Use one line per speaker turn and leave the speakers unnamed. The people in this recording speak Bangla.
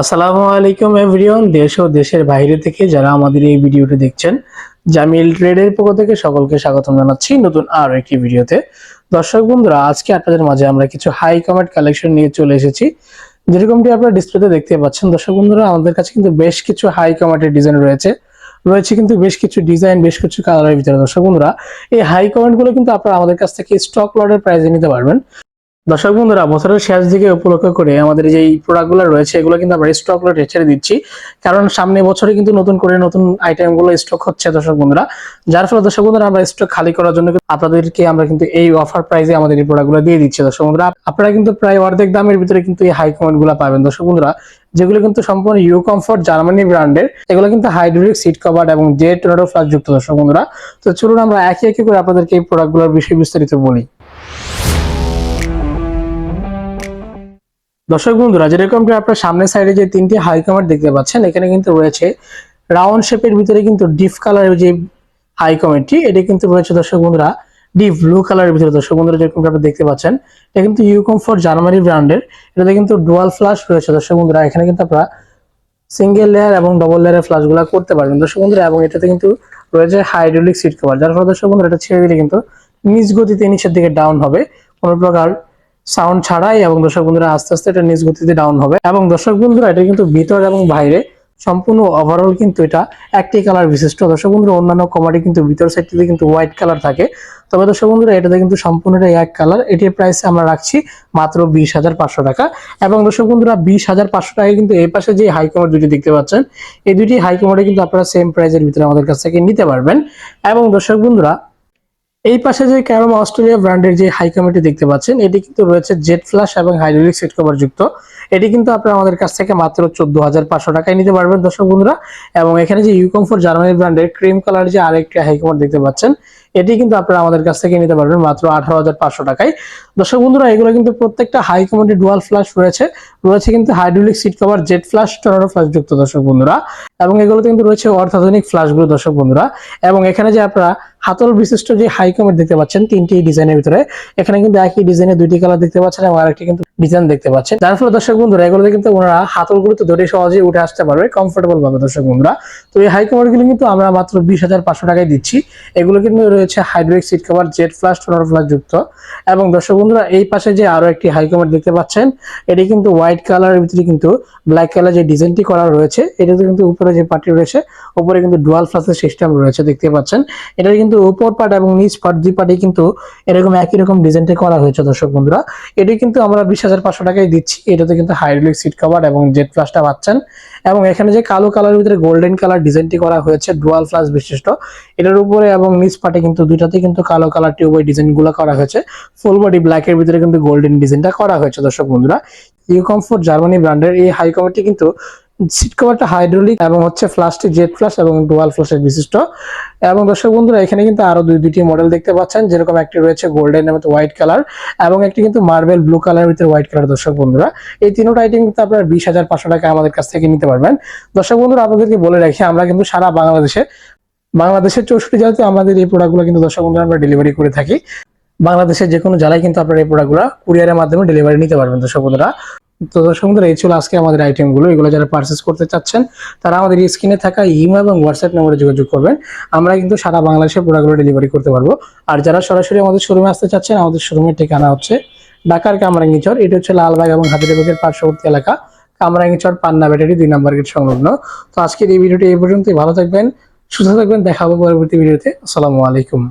আসসালামু আলাইকুম এভরিওয়ান, দেশ ও দেশের বাইরে থেকে যারা আমাদের এই ভিডিওটি দেখছেন, জামিল ট্রেডের পক্ষ থেকে সকলকে স্বাগতম জানাচ্ছি নতুন আরও একটি ভিডিওতে। দর্শক বন্ধুরা, আজকে আপনাদের মাঝে আমরা কিছু হাই কমেন্ট কালেকশন নিয়ে চলে এসেছি। যেরকমটি আপনারা ডিসপ্লেতে দেখতে পাচ্ছেন, দর্শক বন্ধুরা, আমাদের কাছে কিন্তু বেশ কিছু হাই কমেন্টের ডিজাইন রয়েছে। রয়েছে কিন্তু বেশ কিছু ডিজাইন বেশ কিছু কালারের ভিতরে। দর্শক বন্ধুরা, এই হাই কমেন্টগুলো কিন্তু আপনারা আমাদের কাছ থেকে স্টক লটের প্রাইসে নিতে পারবেন। দর্শক বন্ধুরা, বছরের শেষ দিকে উপলক্ষ করে আমাদের যে প্রোডাক্টগুলো রয়েছে, এগুলো কিন্তু আমরা স্টক লটে ছেড়ে দিচ্ছি। কারণ সামনে বছরে কিন্তু নতুন করে নতুন আইটেমগুলো স্টক হচ্ছে দর্শক বন্ধুরা। যার ফলে দর্শক বন্ধুরা, আমরা স্টক খালি করার জন্য আপনাদেরকে আমরা কিন্তু এই অফার প্রাইসে আমাদের এই প্রোডাক্টগুলো দিয়ে দিচ্ছি। দর্শক বন্ধুরা, আপনারা কিন্তু প্রায় অর্ধেক দামের ভিতরে কিন্তু এই হাই কমেন্টগুলো পাবেন। দর্শক বন্ধুরা, যেগুলো কিন্তু সম্পূর্ণ ইউ কমফোর্ট জার্মানি ব্র্যান্ডের এগুলো কিন্তু হাইড্রোলিক সিট কভার এবং জে টোনারো ফ্লাস যুক্ত দর্শক বন্ধুরা। তো চলুন আমরা একে একে করে আপনাদেরকে এই প্রোডাক্টগুলোর বিষয়ে বিস্তারিত বলি। দর্শক বন্ধুরা যেরকমটি আপনার সামনের সাইডে যে তিনটি হাই কমেন্ট দেখতে পাচ্ছেন, এখানে কিন্তু রয়েছে রাউন্ড শেপের ভিতরে কিন্তু ডিপ কালারের যে হাই কমেন্টটি এটা কিন্তু রয়েছে দর্শক বন্ধুরা ডিপ ব্লু কালারের ভিতরে। দর্শক বন্ধুরা যেরকম আপনারা দেখতে পাচ্ছেন, এটা কিন্তু ইউকম ফর জার্মানি ব্র্যান্ডের এটাতে কিন্তু ডুয়াল ফ্লাশ রয়েছে। দর্শক বন্ধুরা, এখানে কিন্তু আপনারা সিঙ্গেল লেয়ার এবং ডবল লেয়ারের ফ্লাশগুলো করতে পারবেন। দর্শক বন্ধুরা, এবং এটাতে কিন্তু রয়েছে হাইড্রোলিক সিট কভার যার ফলে দর্শক বন্ধুরা, এটা ছেড়ে দিলে কিন্তু নিজ গতিতে নিচের দিকে ডাউন হবে। কোনো প্রকার সাউন্ড ছাড়াই এবং দর্শক বন্ধুরা আস্তে আস্তে এটা নিজ গতিতে ডাউন হবে। এবং দর্শক বন্ধুরা, এটা কিন্তু ভিতর এবং বাইরে সম্পূর্ণ ওভারঅল কিন্তু এটা একটি কালার বিশিষ্ট। দর্শক বন্ধুরা, অন্যান্য কমাডি কিন্তু ভিতর সাইডটিতে কিন্তু হোয়াইট কালার থাকে। তবে দর্শক বন্ধুরা, এটাতে কিন্তু সম্পূর্ণটা এক কালার এটির প্রাইস আমরা রাখছি মাত্র বিশ হাজার পাঁচশো টাকা। এবং দর্শক বন্ধুরা, বিশ হাজার পাঁচশো টাকায় কিন্তু এই পাশে যে হাই কমার দুটি দেখতে পাচ্ছেন, এই দুটি হাই কমারে কিন্তু আপনারা সেম প্রাইসের ভিতরে আমাদের কাছ থেকে নিতে পারবেন। এবং দর্শক বন্ধুরা এই পাশে যে ক্যারম অস্ট্রেলিয়া ব্র্যান্ডের যে হাই কমিটি দেখতে পাচ্ছেন, এটি কিন্তু রয়েছে জেট ফ্ল্যাশ এবং হাইড্রোলিক সিট কভার যুক্ত। এটি কিন্তু আপনারা আমাদের কাছ থেকে মাত্র চোদ্দ হাজার পাঁচশো টাকায় নিতে পারবেন, দর্শক বন্ধুরা। এবং এখানে যে ইউকমফোর জার্মানি ব্র্যান্ডের ক্রিম কালার যে আরেকটি হাই কমার দেখতে পাচ্ছেন, এটি কিন্তু আপনারা আমাদের কাছ থেকে নিতে পারবেন মাত্র আঠারো হাজার পাঁচশো টাকায়। দর্শক বন্ধুরা, এগুলো কিন্তু প্রত্যেকটা হাই কমান্ডি ডুয়াল ফ্ল্যাশ রয়েছে। রয়েছে কিন্তু hydraulic seat cover jet flush tornado flush যুক্ত, দর্শক বন্ধুরা। এবং এগুলোতে কিন্তু রয়েছে অত্যাধুনিক ফ্ল্যাশগুলো দর্শক বন্ধুরা। এবং এখানে যে আপনারা হাতল বিশিষ্ট যে হাই কমেন্ট দেখতে পাচ্ছেন, তিনটি ডিজাইনের ভিতরে। এখানে কিন্তু একই ডিজাইনের দুইটি কালার দেখতে পাচ্ছেন এবং আরেকটি কিন্তু ডিজাইন দেখতে পাচ্ছেন। যার ফলে দর্শক বন্ধুরা, এগুলোতে কিন্তু ওনারা হাতলগুলোতে ধরে সহজেই উঠে আসতে পারবে কমফোর্টেবল ভাবে দর্শক বন্ধুরা। তো এই হাই কমেন্টগুলো কিন্তু আমরা মাত্র বিশ হাজার পাঁচশো টাকায় দিচ্ছি। এগুলো কিন্তু রয়েছে hydraulic seat cover jet flush tornado flush যুক্ত। এবং দর্শক বন্ধুরা, এই পাশে যে আরও একটি হাই কমেন্ট দেখতে পাচ্ছেন, এটি কিন্তু হোয়াইট কালারের ভিতরে কিন্তু ব্ল্যাক কালার যে ডিজাইনটি করা রয়েছে, এটাতে কিন্তু উপরে যে পার্টি রয়েছে, উপরে কিন্তু ডুয়াল ফ্লাসের সিস্টেম রয়েছে, দেখতে পাচ্ছেন। এটার কিন্তু উপর পার্ট এবং নিচ পার্ট দুই পার্টে কিন্তু এরকম একই রকম ডিজাইনটা করা হয়েছে দর্শক বন্ধুরা। এটি কিন্তু আমরা বিশ হাজার পাঁচশো টাকায় দিচ্ছি। এটাতে কিন্তু হাইড্রোলিক সিট কভার এবং জেট ফ্লাসটা পাচ্ছেন। এবং এখানে যে কালো কালারের ভিতরে গোল্ডেন কালার ডিজাইনটি করা হয়েছে ডুয়াল ফ্লাস বিশিষ্ট। এটার উপরে এবং নিচ পার্টে কিন্তু দুইটাতে কিন্তু কালো কালার টিউব ডিজাইনগুলো করা হয়েছে। ফুল বডি ব্ল্যাক এর ভিতরে কিন্তু গোল্ডেন ডিজাইনটা করা হয়েছে দর্শক বন্ধুরা। ইউ কমফোর্ট জার্মানি ব্র্যান্ডের এই হাই কভারটি কিন্তু সিট কভারটা হাইড্রোলিক এবং হচ্ছে ফ্লাশটি জেট ফ্লাশ এবং ডুয়াল ফ্লাশের বিশিষ্ট। এবং দর্শক বন্ধুরা, এখানে কিন্তু আরও দুই দুটি মডেল দেখতে পাচ্ছেন। যেরকম একটি রয়েছে গোল্ডেন এবং হোয়াইট কালার এবং একটি কিন্তু মার্বেল ব্লু কালারের ভিতরে হোয়াইট কালার দর্শক বন্ধুরা। এই তিনটা আইটেম কিন্তু আপনারা বিশ হাজার পাঁচশো টাকা আমাদের কাছ থেকে নিতে পারবেন। দর্শক বন্ধুরা, আপনাদেরকে বলে রাখি, আমরা কিন্তু সারা বাংলাদেশে, বাংলাদেশের চৌষট্টি জেলাতে আমাদের এই প্রোডাক্টগুলো কিন্তু দর্শক বন্ধুরা আমরা ডেলিভারি করে থাকি। বাংলাদেশের যে কোনো জেলায় কিন্তু আপনারা এই প্রোডাক্টগুলো কুরিয়ারের মাধ্যমে ডেলিভারি নিতে পারবেন, দর্শক বন্ধুরা। তো দর্শক বন্ধুরা, এই ছিল আজকে আমাদের আইটেমগুলো এগুলো যারা পারচেস করতে চাচ্ছেন, তারা আমাদের স্ক্রিনে থাকা ইমো এবং হোয়াটসঅ্যাপ নম্বরে যোগাযোগ করবেন। আমরা কিন্তু সারা বাংলাদেশে প্রোডাক্টগুলো ডেলিভারি করতে পারব। আর যারা সরাসরি আমাদের শোরুমে আসতে চাচ্ছেন, আমাদের শোরুমের ঠিকানা হচ্ছে ঢাকার কামরাঙ্গিচর। এটা হচ্ছে লালবাগ এবং হাতিরবাগের পার্শ্ববর্তী এলাকা। কামরাঙ্গিচর পান্না ব্যাটারি দুই নম্বর গেট সংলগ্ন। তো আজকের এই ভিডিওটি এই পর্যন্তই। ভালো থাকবেন, সুস্থ থাকবেন। দেখা হবে পরবর্তী ভিডিওতে। আসসালামু আলাইকুম।